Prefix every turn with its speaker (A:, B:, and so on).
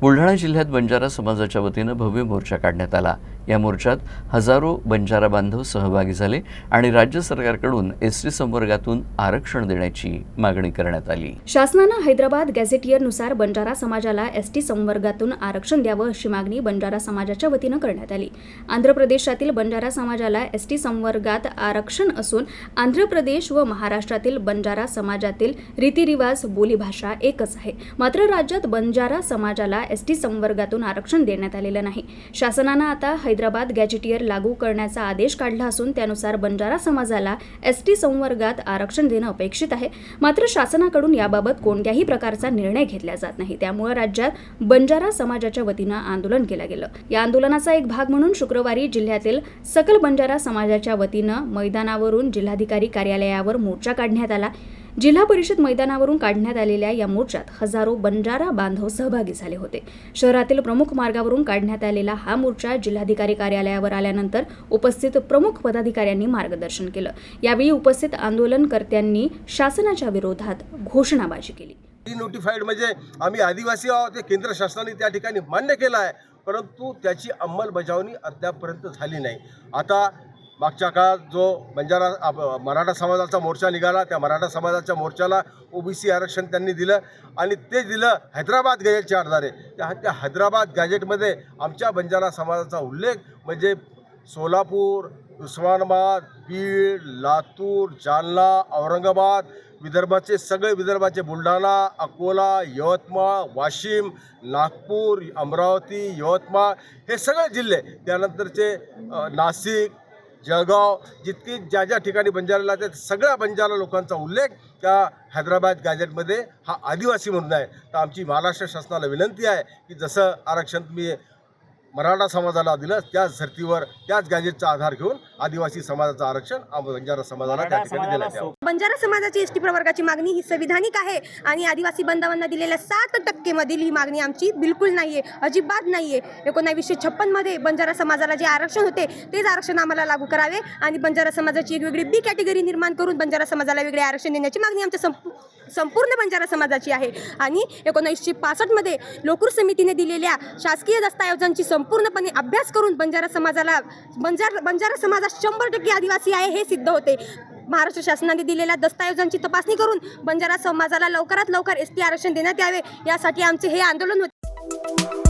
A: बुलढाणा जिल्ह्यात बंजारा समाजाच्या वतीनं भव्य मोर्चा काढण्यात आला. या मोर्चात हजारो बंजारा बांधव सहभागी झाले आणि राज्य सरकारकडून एस टी संवर्गातून आरक्षण देण्याची मागणी करण्यात आली.
B: शासनानं हैदराबाद गॅझेटियरनुसार बंजारा समाजाला एस टी संवर्गातून आरक्षण द्यावं अशी मागणी बंजारा समाजाच्या वतीनं करण्यात आली. आंध्र प्रदेशातील बंजारा समाजाला एस टी संवर्गात आरक्षण असून आंध्र प्रदेश व महाराष्ट्रातील बंजारा समाजातील रीतिरिवाज बोलीभाषा एकच आहे. मात्र राज्यात बंजारा समाजाला एस टी संवर्गातून आरक्षण देण्यात आलेलं नाही. शासनानं आता हैदराबाद हैदराबाद गॅजेटियर लागू करण्याचा आदेश काढला असून त्यानुसार बंजारा समाजाला एस टी संवर्गात आरक्षण देणं अपेक्षित आहे. मात्र शासनाकडून याबाबत कोणत्याही प्रकारचा निर्णय घेतला जात नाही. त्यामुळे राज्यात बंजारा समाजाच्या वतीनं आंदोलन केलं गेलं. या आंदोलनाचा एक भाग म्हणून शुक्रवारी जिल्ह्यातील सकल बंजारा समाजाच्या वतीनं मैदानावरून जिल्हाधिकारी कार्यालयावर मोर्चा काढण्यात आला. जिल्हा परिषद मैदानावरून काढण्यात आलेल्या या मोर्चात हजारो बंजारा बांधव सहभागी झाले होते. शहरातील प्रमुख मार्गावरून काढण्यात आलेला हा मोर्चा जिल्हाधिकारी कार्यालयावर आल्यानंतर उपस्थित प्रमुख पदाधिकाऱ्यांनी मार्गदर्शन केलं. यावेळी उपस्थित आंदोलनकर्त्यांनी शासनाच्या विरोधात घोषणाबाजी केली.
C: नोटिफाईड म्हणजे आम्ही आदिवासी आहोत हे केंद्र शासनाने त्या ठिकाणी मान्य केलं आहे परंतु त्याची अंमलबजावणी अद्यापपर्यंत झाली नाही. आता मागच्या काळात जो बंजारा मराठा समाजाचा मोर्चा निघाला त्या मराठा समाजाच्या मोर्चाला ओबीसी आरक्षण त्यांनी दिलं आणि ते दिलं हैदराबाद गॅजेटच्या आधारे. त्या त्या हैदराबाद गॅजेटमध्ये आमच्या बंजारा समाजाचा उल्लेख म्हणजे सोलापूर उस्मानाबाद बीड लातूर जालना औरंगाबाद विदर्भाचे सगळे विदर्भाचे बुलढाणा अकोला यवतमाळ वाशिम नागपूर अमरावती यवतमाळ हे सगळे जिल्हे. त्यानंतरचे नाशिक जळगाव जितकी ज्या ज्या ठिकाणी बंजारा लागतात सगळ्या बंजारा लोकांचा उल्लेख त्या हैदराबाद गॅजेटमध्ये हा आदिवासी म्हणून आहे. तर आमची महाराष्ट्र शासनाला विनंती आहे की जसं आरक्षण तुम्ही मराठा समाजाला दिलं त्याच धर्तीवर त्याच गॅजेटचा आधार घेऊन आदिवासी समाजाचं आरक्षण बंजारा समाजाला त्या ठिकाणी देण्यात यावं
D: बंजारा समाजाची एस टी प्रवर्गाची मागणी ही संविधानिक आहे आणि आदिवासी बांधवांना दिलेल्या सात टक्के मधील ही मागणी आमची बिलकुल नाहीये अजिबात नाहीये. एकोणावीसशे छप्पनमध्ये बंजारा समाजाला जे आरक्षण होते तेच आरक्षण आम्हाला लागू करावे आणि बंजारा समाजाची एक वेगळी बी कॅटेगरी निर्माण करून बंजारा समाजाला वेगळे आरक्षण देण्याची मागणी आमच्या संपू संपूर्ण बंजारा समाजाची आहे. आणि एकोणीसशे पासष्टमध्ये लोकूर समितीने दिलेल्या शासकीय दस्तऐवजांची संपूर्णपणे अभ्यास करून बंजारा समाजाला बंजार बंजारा समाजात शंभर टक्के आदिवासी आहे हे सिद्ध होते. महाराष्ट्र शासनाने दिलेल्या दस्तऐवजांची तपासणी करून बंजारा समाजाला लवकरात लवकर एस टी आरक्षण देण्यात यावे यासाठी आमचे हे आंदोलन होते.